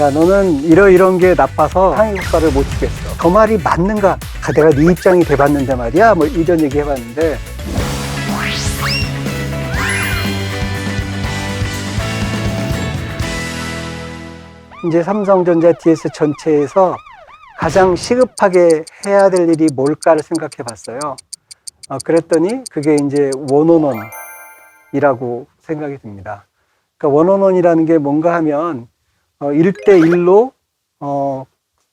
야, 너는 이러이런 게 나빠서 상위 효과를 못 주겠어. 저 말이 맞는가? 아, 내가 네 입장이 돼봤는데 말이야. 뭐 이런 얘기 해봤는데. 이제 삼성전자 DS 전체에서 가장 시급하게 해야 될 일이 뭘까를 생각해 봤어요. 어, 그랬더니 그게 이제 원원원이라고 생각이 듭니다. 그러니까 원원원이라는 게 뭔가 하면 어, 1대1로 어,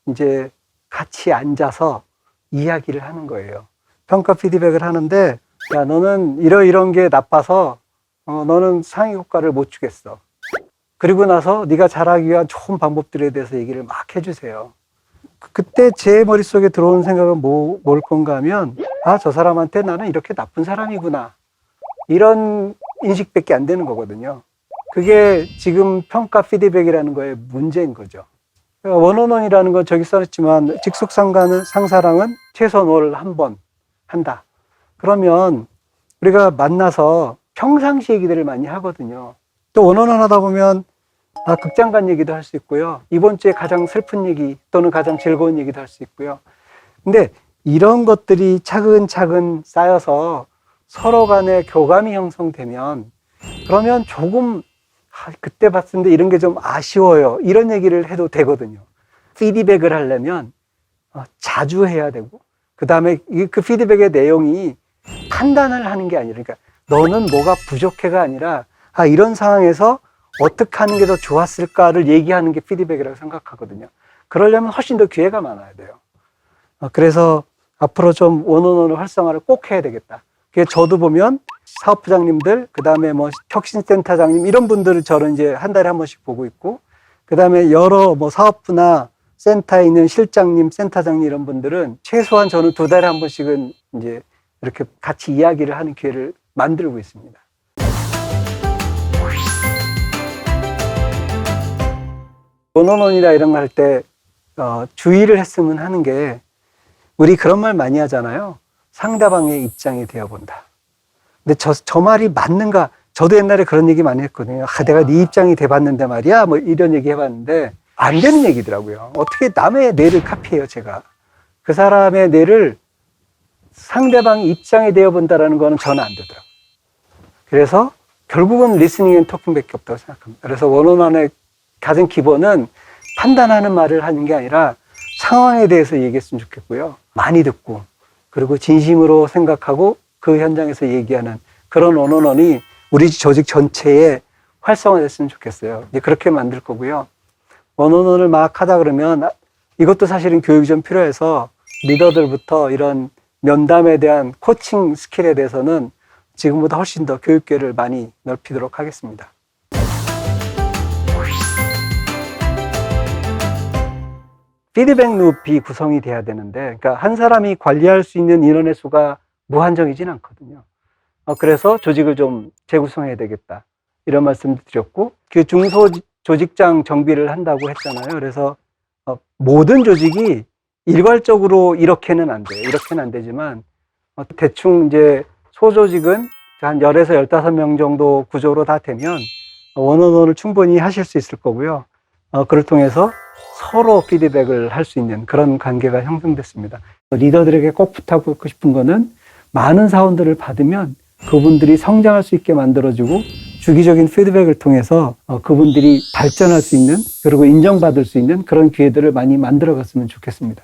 이제 같이 앉아서 이야기를 하는 거예요. 평가 피드백을 하는데 야 너는 이러 이런 게 나빠서 어, 너는 상위 효과를 못 주겠어. 그리고 나서 네가 잘하기 위한 좋은 방법들에 대해서 얘기를 막 해주세요. 그- 그때 제 머릿속에 들어오는 생각은 뭐, 뭘 건가 하면 아 저 사람한테 나는 이렇게 나쁜 사람이구나 이런 인식밖에 안 되는 거거든요. 그게 지금 평가 피드백이라는 거의 문제인 거죠. 그러니까 원원원이라는 건 저기 써놨지만 직속 상가는 상사랑은 최소 월한 번 한다. 그러면 우리가 만나서 평상시 얘기들을 많이 하거든요. 또 원원원 하다 보면 아, 극장 간 얘기도 할 수 있고요. 이번 주에 가장 슬픈 얘기 또는 가장 즐거운 얘기도 할 수 있고요. 근데 이런 것들이 차근차근 쌓여서 서로 간에 교감이 형성되면 그러면 조금 아, 그때 봤는데 이런 게 좀 아쉬워요. 이런 얘기를 해도 되거든요. 피드백을 하려면 어, 자주 해야 되고 그 다음에 그 피드백의 내용이 판단을 하는 게 아니라 그러니까 너는 뭐가 부족해가 아니라 아 이런 상황에서 어떻게 하는 게 더 좋았을까를 얘기하는 게 피드백이라고 생각하거든요. 그러려면 훨씬 더 기회가 많아야 돼요. 어, 그래서 앞으로 좀 원원원의 활성화를 꼭 해야 되겠다. 저도 보면 사업부장님들, 그 다음에 뭐 혁신센터장님 이런 분들을 저는 이제 한 달에 한 번씩 보고 있고, 그 다음에 여러 뭐 사업부나 센터에 있는 실장님, 센터장님 이런 분들은 최소한 저는 두 달에 한 번씩은 이제 이렇게 같이 이야기를 하는 기회를 만들고 있습니다. 원원원이라 이런 거 할때 어, 주의를 했으면 하는 게 우리 그런 말 많이 하잖아요. 상대방의 입장이 되어본다. 근데 저, 저 말이 맞는가? 저도 옛날에 그런 얘기 많이 했거든요. 아, 내가 네 입장이 돼봤는데 말이야. 뭐 이런 얘기 해봤는데 안 되는 얘기더라고요. 어떻게 남의 뇌를 카피해요, 제가. 그 사람의 뇌를 상대방의 입장이 되어본다라는 거는 저는 안 되더라고요. 그래서 결국은 리스닝 앤 토킹밖에 없다고 생각합니다. 그래서 원원원의 가장 기본은 판단하는 말을 하는 게 아니라 상황에 대해서 얘기했으면 좋겠고요. 많이 듣고 그리고 진심으로 생각하고 그 현장에서 얘기하는 그런 원원원이 우리 조직 전체에 활성화됐으면 좋겠어요. 이제 그렇게 만들 거고요. 원원원을 막 하다 그러면 이것도 사실은 교육이 좀 필요해서 리더들부터 이런 면담에 대한 코칭 스킬에 대해서는 지금보다 훨씬 더 교육계를 많이 넓히도록 하겠습니다. 피드백 룹이 구성이 돼야 되는데, 그러니까 한 사람이 관리할 수 있는 인원의 수가 무한정이진 않거든요. 어, 그래서 조직을 좀 재구성해야 되겠다. 이런 말씀도 드렸고, 그 중소 조직장 정비를 한다고 했잖아요. 그래서 어, 모든 조직이 일괄적으로 이렇게는 안 돼요. 이렇게는 안 되지만, 어, 대충 이제 소조직은 한 10에서 15명 정도 구조로 다 되면 원원원을 충분히 하실 수 있을 거고요. 어, 그를 통해서 서로 피드백을 할 수 있는 그런 관계가 형성됐습니다. 리더들에게 꼭 부탁하고 싶은 거는 많은 사원들을 받으면 그분들이 성장할 수 있게 만들어주고 주기적인 피드백을 통해서 어, 그분들이 발전할 수 있는 그리고 인정받을 수 있는 그런 기회들을 많이 만들어 갔으면 좋겠습니다.